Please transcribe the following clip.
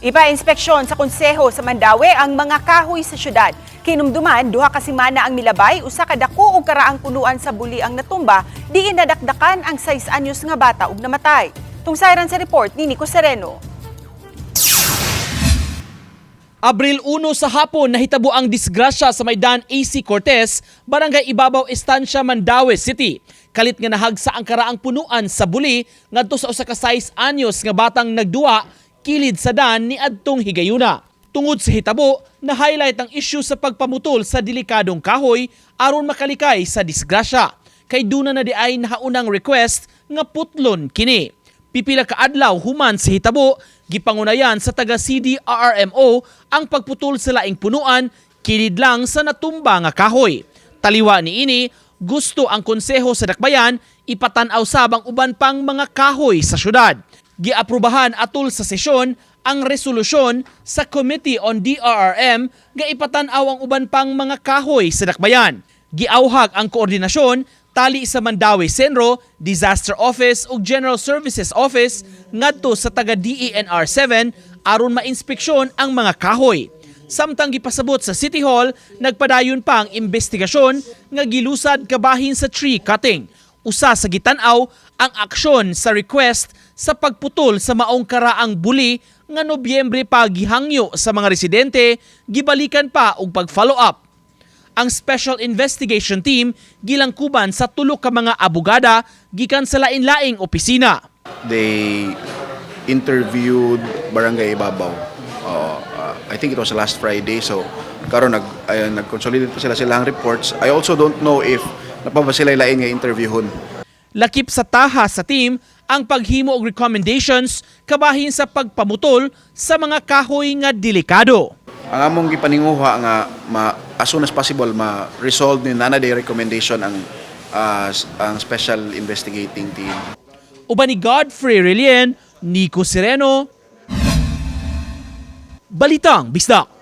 Ipa-inspeksyon sa konseho sa Mandawi ang mga kahoy sa syudad. Kinumduman, duha ka semana ang milabay, usa ka dako og karaang punuan sa buli ang natumba, diin nadakdakan ang 6 anyos nga bata ug namatay. Tungsayran sa report ni Nico Sereno. Abril 1 sa hapon nahitabo ang disgrasya sa Maidan AC Cortez, Barangay Ibabaw Estancia, Mandaue City. Kalit nga nahagsa ang karaang punuan sa buli ngadto sa usa ka 6 anyos nga batang nagduwa kilid sa dan ni adtong higayuna. Tungod sa hitabo, na-highlight ang issue sa pagpamutol sa delikadong kahoy aron makalikay sa disgrasya. Kay duna na di ay nahaunang request nga putlon kini. Pipila ka adlaw human sa hitabo, gipangunayan sa taga CDRRMO ang pagputol sa laing punuan kilid lang sa natumba nga kahoy. Taliwa ni ini, gusto ang konseho sa Dakbayan ipatanaw sabang uban pang mga kahoy sa syudad. Giaprubahan atol sa sesyon ang resolusyon sa Committee on DRRM nga ipatanaw ang uban pang mga kahoy sa Dakbayan. Giauhag ang koordinasyon tali sa Mandawi Senro, Disaster Office ug General Services Office ngadto sa taga DENR 7 aron mainspeksyon ang mga kahoy. Samtang gipasabot sa City Hall, nagpadayon pa ang investigasyon nga gilusad kabahin sa tree cutting. Usa sa gitanaw ang aksyon sa request sa pagputol sa maong karaang buli nga Nobyembre pa gihangyo sa mga residente, gibalikan pa og pag-follow up ang Special Investigation Team gilangkuban sa tulo ka mga abogada gikan sa lain-laing opisina. they interviewed Barangay Ibabaw. Oo, uh, I think it was last Friday. So, karon nag ayun, nag-consolidate sila silang reports. I also don't know if napaba sila lain nga interviewhon. Lakip sa taha sa team ang paghimo og recommendations kabahin sa pagpamutol sa mga kahoy nga delikado. Ang among gipaninguha nga ma, as soon as possible ma-resolve ni nana day recommendation ang s- ang special investigating team. Uban ni Godfrey Relien, Nico Sereno, Balitang Bisdak.